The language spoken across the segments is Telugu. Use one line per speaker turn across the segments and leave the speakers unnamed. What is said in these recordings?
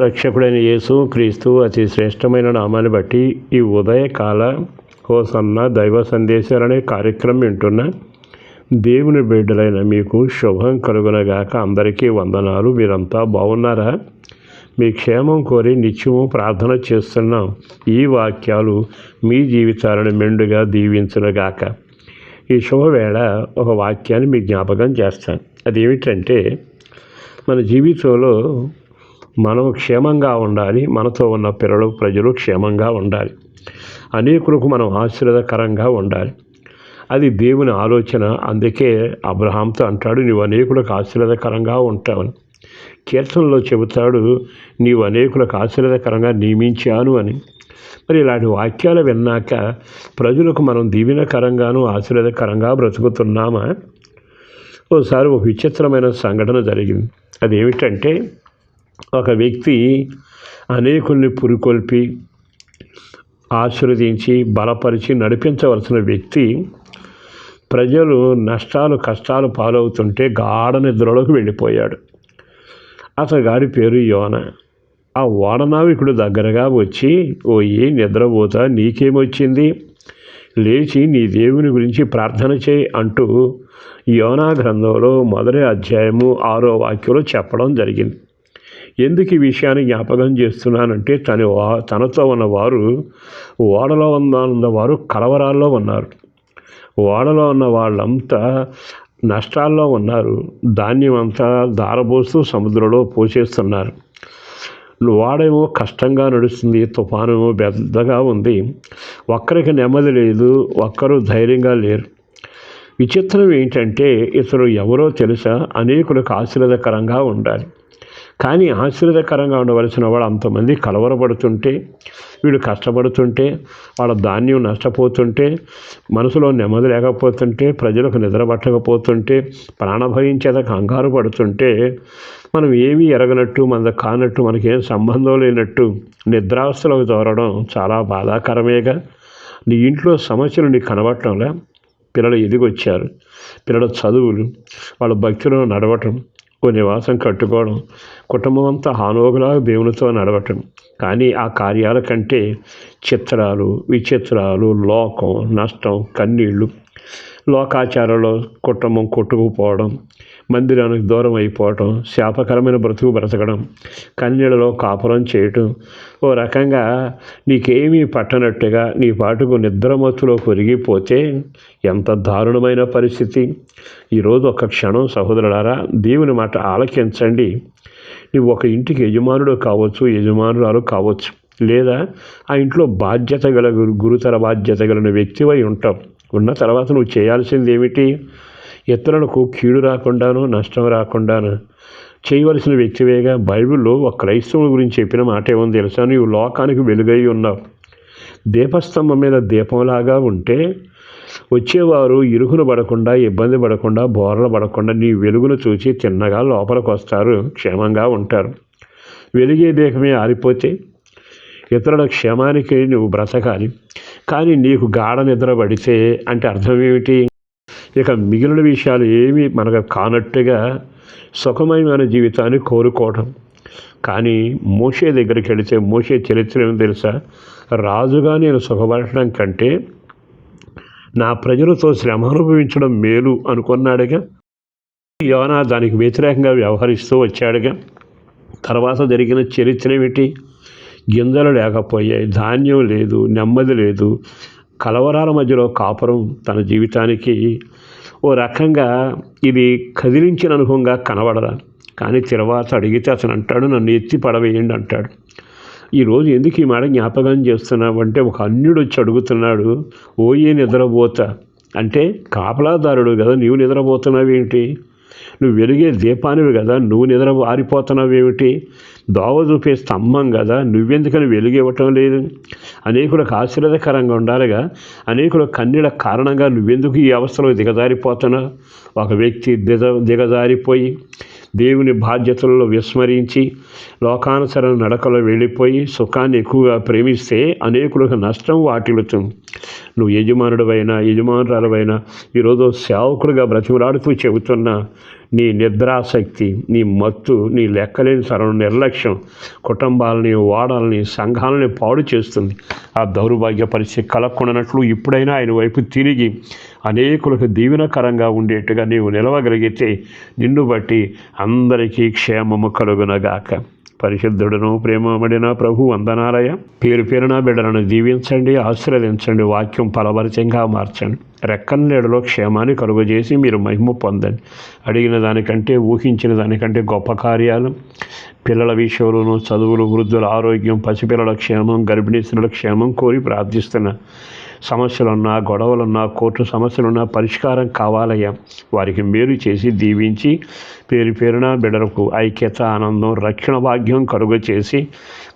రక్షకుడైన యేసు క్రీస్తు అతి శ్రేష్టమైన నామాన్ని బట్టి ఈ ఉదయకాల కోసన్న దైవ సందేశాలనే కార్యక్రమం వింటున్న దేవుని బిడ్డలైన మీకు శుభం కలుగునగాక అందరికీ వందనాలు. మీరంతా బాగున్నారా? మీ క్షేమం కోరి నిత్యము ప్రార్థన చేస్తున్నాం ఈ వాక్యాలు మీ జీవితాలను మెండుగా దీవించునుగాక. ఈ శుభవేళ ఒక వాక్యాన్ని మీ జ్ఞాపకం చేస్తాను. అదేమిటంటే మన జీవితంలో మనం క్షేమంగా ఉండాలి మనతో ఉన్న పిల్లలు ప్రజలు క్షేమంగా ఉండాలి. అనేకులకు మనం ఆశీర్వదకరంగా ఉండాలి. అది దేవుని ఆలోచన. అందుకే అబ్రహాంతో అంటాడు నీవు అనేకులకు ఆశీర్వదకరంగా ఉంటావని. కీర్తనలో చెబుతాడు నీవు అనేకులకు ఆశీర్వదకరంగా నియమించాను అని. మరి ఇలాంటి వాక్యాలు విన్నాక ప్రజలకు మనం దీవెనకరంగాను ఆశీర్వదకరంగా బ్రతుకుతున్నామా? ఓసారి ఒక విచిత్రమైన సంఘటన జరిగింది. అదేమిటంటే ఒక వ్యక్తి అనేకుల్ని పురికొల్పి ఆశీర్వదించి బలపరిచి నడిపించవలసిన వ్యక్తి ప్రజలు నష్టాలు కష్టాలు పాలవుతుంటే గాఢ నిద్రలోకి వెళ్ళిపోయాడు. అతని గాడి పేరు యోన. ఆ ఓడనావికుడు దగ్గరగా వచ్చి ఓ ఏ నిద్రపోతా? నీకేమొచ్చింది? లేచి నీ దేవుని గురించి ప్రార్థన చేయి అంటూ యోనా గ్రంథంలో మొదటి అధ్యాయము ఆరో వాక్యంలో చెప్పడం జరిగింది. ఎందుకు ఈ విషయాన్ని జ్ఞాపకం చేస్తున్నానంటే తన వా తనతో ఉన్నవారు ఓడలో ఉన్నవారు కలవరాల్లో ఉన్నారు. ఓడలో ఉన్న వాళ్ళంతా నష్టాల్లో ఉన్నారు. ధాన్యం అంతా దారబోస్తూ సముద్రంలో పోసేస్తున్నారు. వాడేమో కష్టంగా నడుస్తుంది తుఫాను పెద్దగా ఉంది. ఒక్కరికి నెమ్మది లేదు ఒక్కరు ధైర్యంగా లేరు. విచిత్రం ఏంటంటే ఇతరు ఎవరో తెలుసా? అనేకులకు ఆశీర్వదకరంగా ఉండాలి. కానీ ఆశీర్వదకరంగా ఉండవలసిన వాడు అంతమంది కలవరపడుతుంటే వీడు కష్టపడుతుంటే వాళ్ళ ధాన్యం నష్టపోతుంటే మనసులో నెమ్మది లేకపోతుంటే ప్రజలకు నిద్ర పట్టకపోతుంటే ప్రాణభయం చేత కంగారు పడుతుంటే మనం ఏమీ ఎరగనట్టు మన కానట్టు మనకేం సంబంధం లేనట్టు నిద్రావస్థలకు దూరడం చాలా బాధాకరమేగా. నీ ఇంట్లో సమస్యలు నీకు కనబడటంలే? పిల్లలు ఎదిగొచ్చారు. పిల్లల చదువులు వాళ్ళ భక్తులను నడవటం ఓ నివాసం కట్టుకోవడం కుటుంబం అంతా హానోగులా దేవునితో నడవటం. కానీ ఆ కార్యాల కంటే చిత్రాలు విచిత్రాలు లోకం నష్టం కన్నీళ్ళు లోకాచారంలో కుటుంబం కొట్టుకుపోవడం మందిరానికి దూరం అయిపోవటం శాపకరమైన బ్రతుకు బ్రతకడం కన్నీళ్ళలో కాపురం చేయటం ఓ రకంగా నీకేమీ పట్టనట్టుగా నీ పాటుకు నిద్రమత్తులో కొరిగిపోతే ఎంత దారుణమైన పరిస్థితి. ఈరోజు ఒక క్షణం సహోదరులారా దేవుని మాట ఆలకించండి. నువ్వు ఒక ఇంటికి యజమానుడు కావచ్చు యజమానురాలు కావచ్చు లేదా ఆ ఇంట్లో బాధ్యత గల గురుతర బాధ్యత గల వ్యక్తివై ఉంటావు. ఉన్న తర్వాత నువ్వు చేయాల్సింది ఏమిటి ఇతరులకు కీడు రాకుండాను నష్టం రాకుండాను చేయవలసిన వ్యక్తివేగా బైబిల్లో ఒక క్రైస్తవుల గురించి చెప్పిన మాట ఏమో తెలుసా? నువ్వు లోకానికి వెలుగై ఉన్నావు. దీపస్తంభం మీద దీపంలాగా ఉంటే వచ్చేవారు ఇరుగును పడకుండా ఇబ్బంది పడకుండా బోర్ల పడకుండా నీ వెలుగును చూసి తిన్నగా లోపలికి వస్తారు క్షేమంగా ఉంటారు. వెలిగే దేహమే ఆరిపోతే ఇతరుల క్షేమానికి నువ్వు బ్రతకాలి. కానీ నీకు గాఢ నిద్ర పడితే అంటే అర్థం ఏమిటి? ఇక మిగిలిన విషయాలు ఏమీ మనకు కానట్టుగా సుఖమయమైన జీవితాన్ని కోరుకోవటం. కానీ మోషే దగ్గరికి వెళితే మోషే చరిత్ర ఏమో తెలుసా? రాజుగా నేను సుఖపడటం కంటే నా ప్రజలతో శ్రమ అనుభవించడం మేలు అనుకున్నాడుగా. యోనా దానికి వ్యతిరేకంగా వ్యవహరిస్తూ వచ్చాడుగా. తర్వాత జరిగిన చరిత్ర ఏమిటి? గింజలు లేకపోయాయి ధాన్యం లేదు నెమ్మది లేదు కలవరాల మధ్యలో కాపురం తన జీవితానికి ఓ రకంగా ఇది కదిలించిన అనుభవంగా కనబడరా. కానీ తర్వాత అడిగితే అతను అంటాడు నన్ను ఎత్తి పడవేయండి అంటాడు. ఈరోజు ఎందుకు ఈ మాట జ్ఞాపకం చేస్తున్నావు అంటే ఒక అన్యుడు వచ్చి అడుగుతున్నాడు ఓయే నిద్రపోతా. అంటే కాపలాదారుడు కదా నీవు నిద్రపోతున్నావు ఏంటి నువ్వు వెలిగే దీపానివి కదా నువ్వు నిద్ర ఆరిపోతున్నావేమిటి దోవ చూపే స్తంభం కదా నువ్వెందుకని వెలుగివ్వటం లేదు? అనేకులకు ఆశీర్వదకరంగా ఉండాలిగా అనేకుల కన్నీళ్ళ కారణంగా నువ్వెందుకు ఈ అవస్థలో దిగజారిపోతున్నావు? ఒక వ్యక్తి దిగ దిగజారిపోయి దేవుని బాధ్యతల్లో విస్మరించి లోకానుసరణ నడకలో వెళ్ళిపోయి సుఖాన్ని ఎక్కువగా ప్రేమిస్తే అనేకులకు నష్టం వాటిల్లుతుంది. నువ్వు యజమానుడివైనా యజమానురాలవైనా ఈరోజు సేవకుడిగా బ్రతిమలాడుతూ చెబుతున్న నీ నిద్రాసక్తి నీ మత్తు నీ లెక్కలేని సరణ నిర్లక్ష్యం కుటుంబాలని వాడాలని సంఘాలని పాడు చేస్తుంది. ఆ దౌర్భాగ్య పరిస్థితి కలక్కున్నట్లు ఇప్పుడైనా ఆయన వైపు తిరిగి అనేకులకు దీవెనకరంగా ఉండేట్టుగా నీవు నిలవగలిగితే నిన్ను బట్టి అందరికీ క్షేమము కలుగునగాక. పరిశుద్ధుడును ప్రేమమడిన ప్రభు వందనాలయ. పేరు పేరున బిడ్డలను దీవించండి ఆశీర్వదించండి వాక్యం ఫలభరితంగా మార్చండి. రెక్కల క్షేమాన్ని కలుగజేసి మీరు మహిమ పొందండి. అడిగిన దానికంటే ఊహించిన దానికంటే గొప్ప కార్యాలు. పిల్లల విషయంలోనూ చదువులు వృద్ధుల ఆరోగ్యం పసిపిల్లల క్షేమం గర్భిణీ స్త్రీల క్షేమం కోరి ప్రార్థిస్తున్నాను సమస్యలున్నా గొడవలున్నా కోర్టు సమస్యలున్నా పరిష్కారం కావాలయ్యా. వారికి మేలు చేసి దీవించి పేరు పేరున బిడలకు ఐక్యత ఆనందం రక్షణ భాగ్యం కలుగ చేసి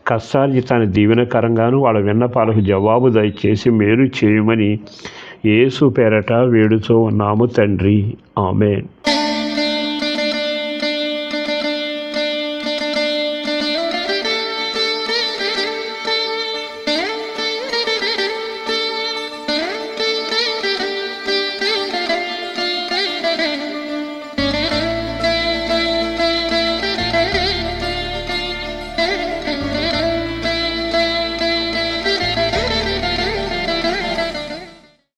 కష్టార్జితాన్ని దీవెనకరంగాను వాళ్ళ విన్నపాలకు జవాబు దయచేసి మేలు చేయమని ఏసు పేరట వేడుతో ఉన్నాము తండ్రి. ఆమె